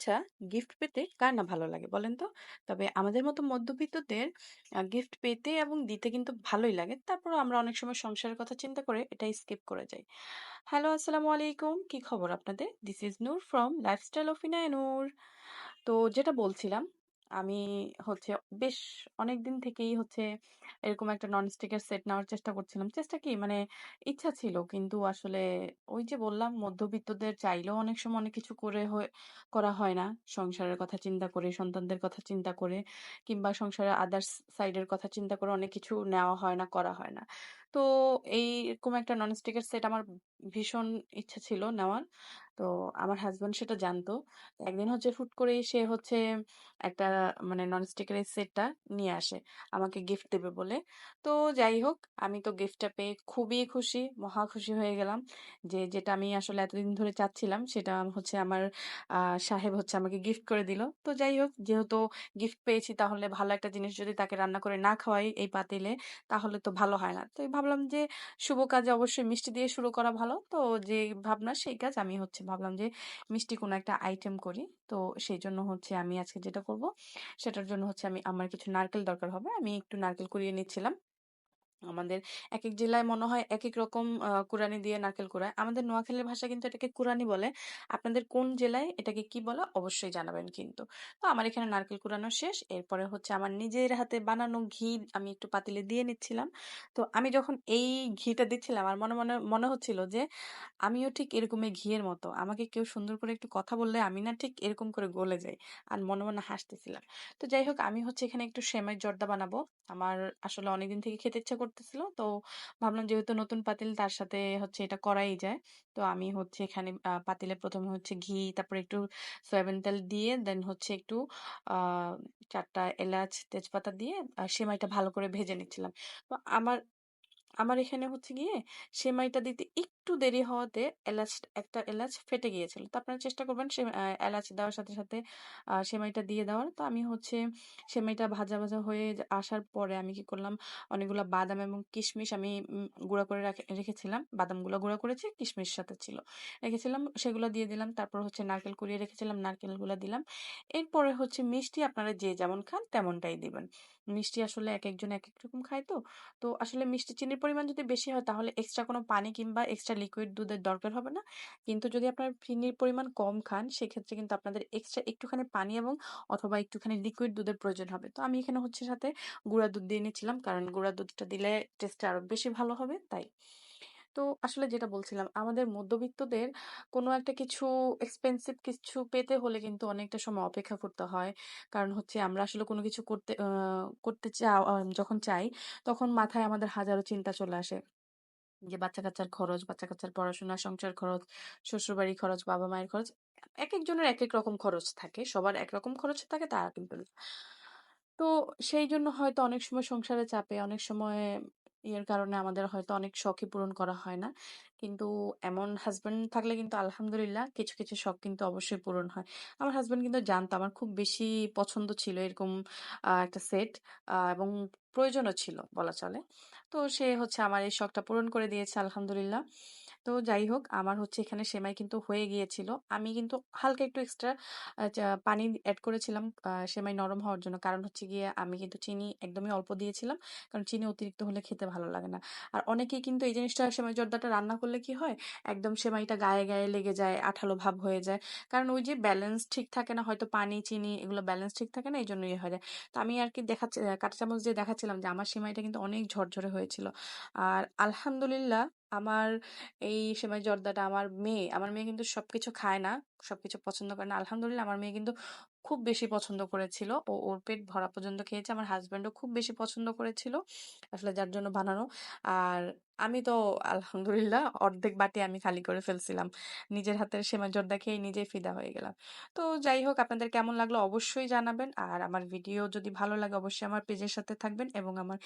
আচ্ছা, গিফট পেতে কার না ভালো লাগে বলেন তো? তবে আমাদের মতো মধ্যবিত্তদের গিফট পেতে এবং দিতে কিন্তু ভালোই লাগে। তারপর আমরা অনেক সময় সংসারের কথা চিন্তা করে এটা স্কিপ করে যাই। হ্যালো, আসসালামু আলাইকুম। কি খবর আপনাদের? This is Noor from lifestyle of Inaya Noor. তো যেটা বলছিলাম, আমি হচ্ছে বেশ অনেকদিন থেকেই হচ্ছে এরকম একটা ননস্টিকের সেট নেওয়ার চেষ্টা করছিলাম। চেষ্টা কি মানে ইচ্ছা ছিল। কিন্তু আসলে ওই যে বললাম মধ্যবিত্তদের চাইলেও অনেক সময় অনেক কিছু করে করা হয় না। সংসারের কথা চিন্তা করে, সন্তানদের কথা চিন্তা করে কিংবা সংসারের আদার্স সাইডের কথা চিন্তা করে অনেক কিছু নেওয়া হয় না, করা হয় না। তো এইরকম একটা ননস্টিকের সেট আমার ভীষণ ইচ্ছা ছিল নেওয়ার। তো আমার হাসব্যান্ড সেটা জানতো। একদিন হচ্ছে হুট করেই সে হচ্ছে একটা মানে ননস্টিকের এই সেটটা নিয়ে আসে আমাকে গিফট দেবে বলে। তো যাই হোক আমি তো গিফটটা পেয়ে খুবই খুশি, মহা খুশি হয়ে গেলাম। যে যেটা আমি আসলে এতদিন ধরে চাচ্ছিলাম সেটা হচ্ছে আমার সাহেব হচ্ছে আমাকে গিফট করে দিল। তো যাই হোক যেহেতু গিফট পেয়েছি তাহলে ভালো একটা জিনিস যদি তাকে রান্না করে না খাওয়াই এই পাতিলে তাহলে তো ভালো হয় না। তো ভাবলাম যে, শুভ কাজে অবশ্যই মিষ্টি দিয়ে শুরু করা ভালো। তো যে ভাবনা সেই কাজ আমি হচ্ছে ভাবলাম যে, মিষ্টি কোনো একটা আইটেম করি। তো সেই জন্য হচ্ছে আমি আজকে যেটা করব, সেটার জন্য হচ্ছে আমি আমার কিছু নারকেল দরকার হবে। আমি একটু নারকেল কুড়িয়ে নিচ্ছিলাম। আমাদের এক এক জেলায় মনে হয় এক এক রকম আ কুড়ানি দিয়ে নারকেল কুড়ায়। আমাদের নোয়াখালীর ভাষা কিন্তু এটাকে কুড়ানি বলে। আপনাদের কোন জেলায় এটাকে কি বলে অবশ্যই জানাবেন কিন্তু। তো আমার এখানে নারকেল কুড়ানো শেষ। এরপরে হচ্ছে আমার নিজের হাতে বানানো ঘি আমি একটু পাতিলে দিয়ে নিচ্ছিলাম। তো আমি যখন এই ঘিটা দিচ্ছিলাম আমার মনে, মনে মনে হচ্ছিল যে আমিও ঠিক এরকমই ঘিয়ের মতো। আমাকে কেউ সুন্দর করে একটু কথা বললে আমি না ঠিক এরকম করে গলে যাই। আর মনে, মনে হাসতেছিলাম। তো যাই হোক আমি হচ্ছে এখানে একটু সেমাই জর্দা বানাবো। আমার আসলে অনেকদিন থেকে খেতে ইচ্ছা করতেছিল। তো ভাবলাম যেহেতু নতুন পাতিল তার সাথে হচ্ছে এটা করাই যায়। তো আমি হচ্ছে এখানে পাতিলে প্রথমে হচ্ছে ঘি, তারপরে একটু সয়াবিন তেল দিয়ে দেন হচ্ছে একটু চারটা এলাচ, তেজপাতা দিয়ে সেমাইটা ভালো করে ভেজে নিচ্ছিলাম। তো আমার আমার এখানে হচ্ছে গিয়ে সেমাইটা দিতে একটু দেরি হওয়াতে এলাচ একটা এলাচ ফেটে গিয়েছিল। তো আপনারা চেষ্টা করবেন সে এলাচ দেওয়ার সাথে, সাথে সেমাইটা দিয়ে দেওয়ার। তো আমি হচ্ছে সেমাইটা ভাজা, ভাজা হয়ে আসার পরে আমি কি করলাম অনেকগুলো বাদাম এবং কিশমিশ আমি গুঁড়া করে রাখে রেখেছিলাম। বাদামগুলো গুঁড়া করেছি, কিশমিশ সাথে ছিল। রেখেছিলাম সেগুলো দিয়ে দিলাম। তারপর হচ্ছে নারকেল কুড়িয়ে রেখেছিলাম, নারকেলগুলো দিলাম। এরপরে হচ্ছে মিষ্টি আপনারা যে যেমন খান তেমনটাই দিবেন। মিষ্টি আসলে এক একজন এক এক রকম খায় তো। তো আসলে মিষ্টি চিনির পরিমাণ যদি বেশি হয়, তাহলে এক্সট্রা কোনো পানি কিংবা এক্সট্রা লিকুইড দুধের দরকার হবে না। কিন্তু যদি আপনার চিনির পরিমাণ কম খান, সেক্ষেত্রে কিন্তু আপনাদের এক্সট্রা একটুখানি পানি এবং অথবা একটুখানি লিকুইড দুধের প্রয়োজন হবে। তো আমি এখানে হচ্ছে সাথে গুঁড়া দুধ দিয়ে নিয়েছিলাম কারণ গুঁড়া দুধটা দিলে টেস্টটা আরও বেশি ভালো হবে, তাই। তো আসলে যেটা বলছিলাম আমাদের মধ্যবিত্তদের কোনো একটা কিছু এক্সপেনসিভ কিছু পেতে হলে কিন্তু অনেকটা সময় অপেক্ষা করতে হয়। কারণ হচ্ছে আমরা আসলে কোনো কিছু করতে করতে চা আ যখন চাই তখন মাথায় আমাদের হাজারো চিন্তা চলে আসে। যে বাচ্চা-কাচ্চার খরচ, বাচ্চা-কাচ্চার পড়াশোনা, সংসার খরচ, শ্বশুরবাড়ির খরচ, বাবা-মায়ের খরচ। এক একজনের এক এক রকম খরচ থাকে। সবার একরকম খরচ থাকে তা কিন্তু। তো সেইজন্য হয়তো অনেক সময় সংসারে চাপে, অনেক সময় ইয়ের কারণে আমাদের হয়তো অনেক শখই পূরণ করা হয় না। কিন্তু এমন হাসব্যান্ড থাকলে কিন্তু আলহামদুলিল্লাহ কিছু, কিছু শখ কিন্তু অবশ্যই পূরণ হয়। আমার হাসব্যান্ড কিন্তু জানতো আমার খুব বেশি পছন্দ ছিল এরকম একটা সেট এবং প্রয়োজনও ছিল বলা চলে। তো সে হচ্ছে আমার এই শখটা পূরণ করে দিয়েছে আলহামদুলিল্লাহ। তো যাই হোক আমার হচ্ছে এখানে সেমাই কিন্তু হয়ে গিয়েছিল। আমি কিন্তু হালকা একটু এক্সট্রা পানি অ্যাড করেছিলাম সেমাই নরম হওয়ার জন্য। কারণ হচ্ছে গিয়ে আমি কিন্তু চিনি একদমই অল্প দিয়েছিলাম। কারণ চিনি অতিরিক্ত হলে খেতে ভালো লাগে না। আর অনেকেই কিন্তু এই জিনিসটা সেমাই জর্দাটা রান্না করলে কি হয়? একদম সেমাইটা গায়ে, গায়ে লেগে যায়, আঠালো ভাব হয়ে যায়। কারণ ওই যে ব্যালেন্স ঠিক থাকে না হয়তো পানি, চিনি এগুলো ব্যালেন্স ঠিক থাকে না এই জন্য ইয়ে হয়ে যায়। তো আমি আরকি দেখাচ্ছি আ কাঁটা চামচ দিয়ে দেখাচ্ছিলাম যে আমার সেমাইটা কিন্তু অনেক ঝরঝরে হয়েছিল। আর আলহামদুলিল্লাহ আমার এই সেমাই জর্দাটা আমার মেয়ে, আমার মেয়ে কিন্তু সবকিছু খায় না। সবকিছু পছন্দ করে না। আলহামদুলিল্লাহ আমার মেয়ে কিন্তু খুব বেশি পছন্দ করেছিল। ও ওর পেট ভরা পর্যন্ত খেয়েছে। আমার হাসব্যান্ডও খুব বেশি পছন্দ করেছিল। আসলে যার জন্য বানানো। আর আমি তো আলহামদুলিল্লাহ অর্ধেক বাটি আমি খালি করে ফেলছিলাম। নিজের হাতের সেমাই জর্দা খেয়ে নিজেই ফিদা হয়ে গেলাম। তো যাই হোক আপনাদের কেমন লাগল অবশ্যই জানাবেন। আর আমার ভিডিও যদি ভালো লাগে অবশ্যই আমার পেজের সাথে থাকবেন এবং আমার